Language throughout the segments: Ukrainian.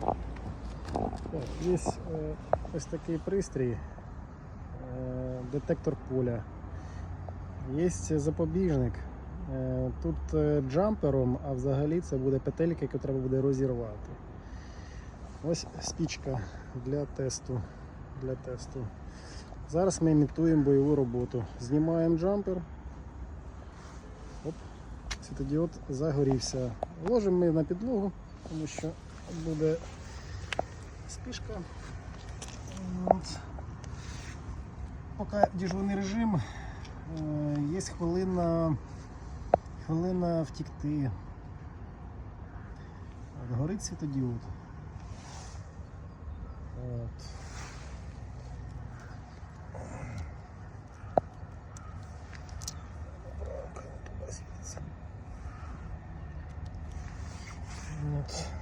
Так, є е, ось такий пристрій, е, детектор поля. Є запобіжник. Е, Тут джампером, а взагалі це буде петелька, яку треба буде розірвати. Ось спічка для тесту. Для тесту. Зараз ми імітуємо бойову роботу. Знімаємо джампер. Оп, світодіод загорівся. Ложимо ми на підлогу, тому що буде спішка. От. Поки дежурний режим, е, є хвилина, хвилина втікти. От, горить світодіод. От. От.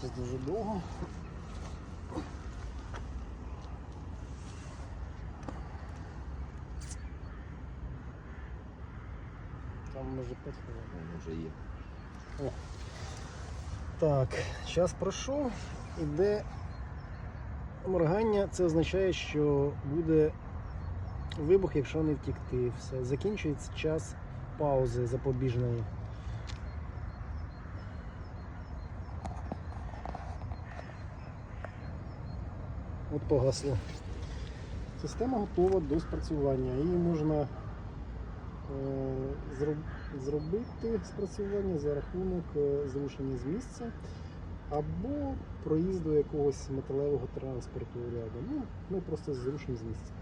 Це дуже довго. Там може 5 хвилин. Може є. Так, час пройшов, іде моргання. Це означає, що буде вибух, якщо не втікти. Все, закінчується час паузи запобіжної. От погасло. Система готова до спрацювання. Її можна е, зробити спрацювання за рахунок е, зрушення з місця або проїзду якогось металевого транспорту рядом. Ну, ми просто зрушимо з місця.